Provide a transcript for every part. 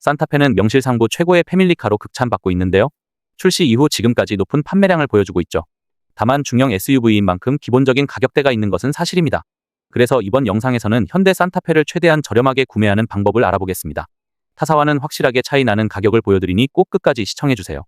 산타페는 명실상부 최고의 패밀리카로 극찬받고 있는데요. 출시 이후 지금까지 높은 판매량을 보여주고 있죠. 다만 중형 SUV인 만큼 기본적인 가격대가 있는 것은 사실입니다. 그래서 이번 영상에서는 현대 산타페를 최대한 저렴하게 구매하는 방법을 알아보겠습니다. 타사와는 확실하게 차이 나는 가격을 보여드리니 꼭 끝까지 시청해주세요.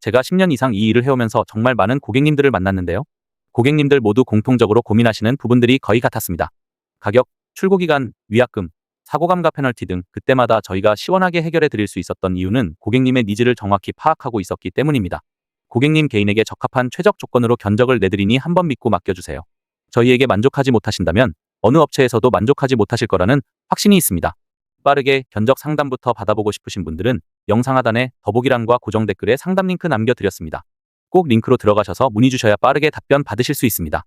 제가 10년 이상 이 일을 해오면서 정말 많은 고객님들을 만났는데요. 고객님들 모두 공통적으로 고민하시는 부분들이 거의 같았습니다. 가격, 출고기간, 위약금, 사고감가 페널티 등 그때마다 저희가 시원하게 해결해 드릴 수 있었던 이유는 고객님의 니즈를 정확히 파악하고 있었기 때문입니다. 고객님 개인에게 적합한 최적 조건으로 견적을 내드리니 한번 믿고 맡겨주세요. 저희에게 만족하지 못하신다면 어느 업체에서도 만족하지 못하실 거라는 확신이 있습니다. 빠르게 견적 상담부터 받아보고 싶으신 분들은 영상 하단에 더보기란과 고정 댓글에 상담 링크 남겨드렸습니다. 꼭 링크로 들어가셔서 문의 주셔야 빠르게 답변 받으실 수 있습니다.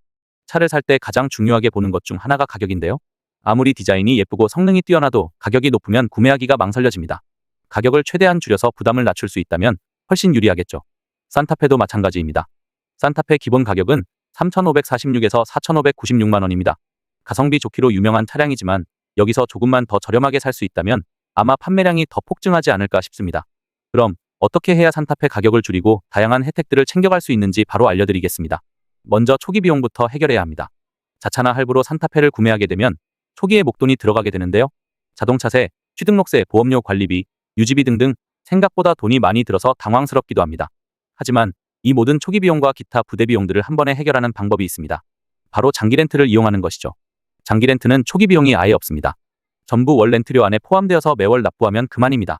차를 살 때 가장 중요하게 보는 것 중 하나가 가격인데요. 아무리 디자인이 예쁘고 성능이 뛰어나도 가격이 높으면 구매하기가 망설여집니다. 가격을 최대한 줄여서 부담을 낮출 수 있다면 훨씬 유리하겠죠. 산타페도 마찬가지입니다. 산타페 기본 가격은 3,546에서 4,596만 원입니다. 가성비 좋기로 유명한 차량이지만 여기서 조금만 더 저렴하게 살 수 있다면 아마 판매량이 더 폭증하지 않을까 싶습니다. 그럼 어떻게 해야 산타페 가격을 줄이고 다양한 혜택들을 챙겨갈 수 있는지 바로 알려드리겠습니다. 먼저 초기 비용부터 해결해야 합니다. 자차나 할부로 산타페를 구매하게 되면 초기에 목돈이 들어가게 되는데요. 자동차세, 취등록세, 보험료 관리비, 유지비 등등 생각보다 돈이 많이 들어서 당황스럽기도 합니다. 하지만 이 모든 초기 비용과 기타 부대 비용들을 한 번에 해결하는 방법이 있습니다. 바로 장기 렌트를 이용하는 것이죠. 장기 렌트는 초기 비용이 아예 없습니다. 전부 월 렌트료 안에 포함되어서 매월 납부하면 그만입니다.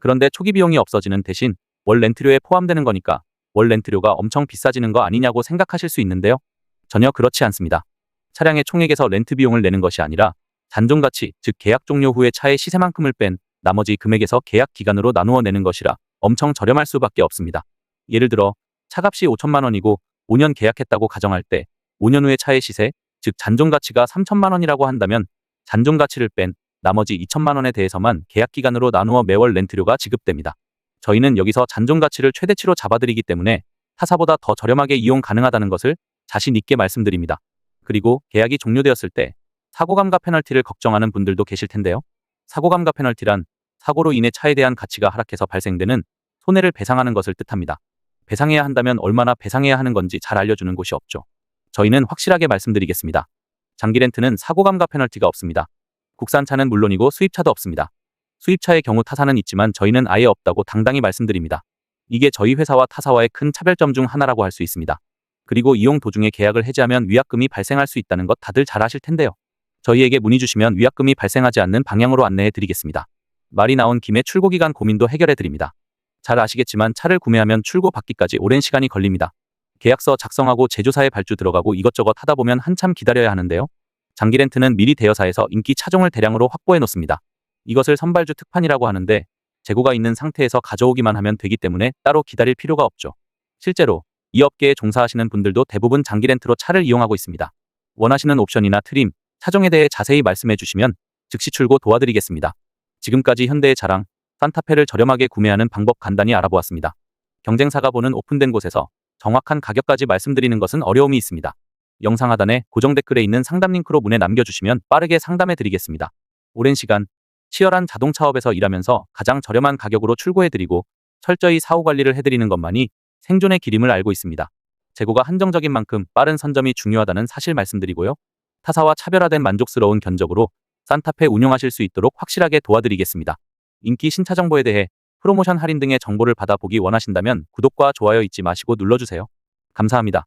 그런데 초기 비용이 없어지는 대신 월 렌트료에 포함되는 거니까 월 렌트료가 엄청 비싸지는 거 아니냐고 생각하실 수 있는데요. 전혀 그렇지 않습니다. 차량의 총액에서 렌트 비용을 내는 것이 아니라 잔존 가치, 즉 계약 종료 후에 차의 시세만큼을 뺀 나머지 금액에서 계약 기간으로 나누어 내는 것이라 엄청 저렴할 수밖에 없습니다. 예를 들어 차값이 5천만 원이고 5년 계약했다고 가정할 때 5년 후에 차의 시세, 즉 잔존 가치가 3천만 원이라고 한다면 잔존 가치를 뺀 나머지 2천만 원에 대해서만 계약 기간으로 나누어 매월 렌트료가 지급됩니다. 저희는 여기서 잔존 가치를 최대치로 잡아드리기 때문에 타사보다 더 저렴하게 이용 가능하다는 것을 자신 있게 말씀드립니다. 그리고 계약이 종료되었을 때 사고감가 페널티를 걱정하는 분들도 계실 텐데요. 사고감가 페널티란 사고로 인해 차에 대한 가치가 하락해서 발생되는 손해를 배상하는 것을 뜻합니다. 배상해야 한다면 얼마나 배상해야 하는 건지 잘 알려주는 곳이 없죠. 저희는 확실하게 말씀드리겠습니다. 장기 렌트는 사고감가 페널티가 없습니다. 국산차는 물론이고 수입차도 없습니다. 수입차의 경우 타사는 있지만 저희는 아예 없다고 당당히 말씀드립니다. 이게 저희 회사와 타사와의 큰 차별점 중 하나라고 할 수 있습니다. 그리고 이용 도중에 계약을 해지하면 위약금이 발생할 수 있다는 것 다들 잘 아실 텐데요. 저희에게 문의 주시면 위약금이 발생하지 않는 방향으로 안내해 드리겠습니다. 말이 나온 김에 출고 기간 고민도 해결해 드립니다. 잘 아시겠지만 차를 구매하면 출고 받기까지 오랜 시간이 걸립니다. 계약서 작성하고 제조사에 발주 들어가고 이것저것 하다 보면 한참 기다려야 하는데요. 장기 렌트는 미리 대여사에서 인기 차종을 대량으로 확보해 놓습니다. 이것을 선발주 특판이라고 하는데 재고가 있는 상태에서 가져오기만 하면 되기 때문에 따로 기다릴 필요가 없죠. 실제로 이 업계에 종사하시는 분들도 대부분 장기 렌트로 차를 이용하고 있습니다. 원하시는 옵션이나 트림, 차종에 대해 자세히 말씀해 주시면 즉시 출고 도와드리겠습니다. 지금까지 현대의 자랑, 산타페를 저렴하게 구매하는 방법 간단히 알아보았습니다. 경쟁사가 보는 오픈된 곳에서 정확한 가격까지 말씀드리는 것은 어려움이 있습니다. 영상 하단에 고정 댓글에 있는 상담 링크로 문의 남겨주시면 빠르게 상담해 드리겠습니다. 오랜 시간 치열한 자동차업에서 일하면서 가장 저렴한 가격으로 출고해 드리고 철저히 사후 관리를 해드리는 것만이 생존의 기림을 알고 있습니다. 재고가 한정적인 만큼 빠른 선점이 중요하다는 사실 말씀드리고요. 타사와 차별화된 만족스러운 견적으로 산타페 운영하실 수 있도록 확실하게 도와드리겠습니다. 인기 신차 정보에 대해 프로모션 할인 등의 정보를 받아보기 원하신다면 구독과 좋아요 잊지 마시고 눌러주세요. 감사합니다.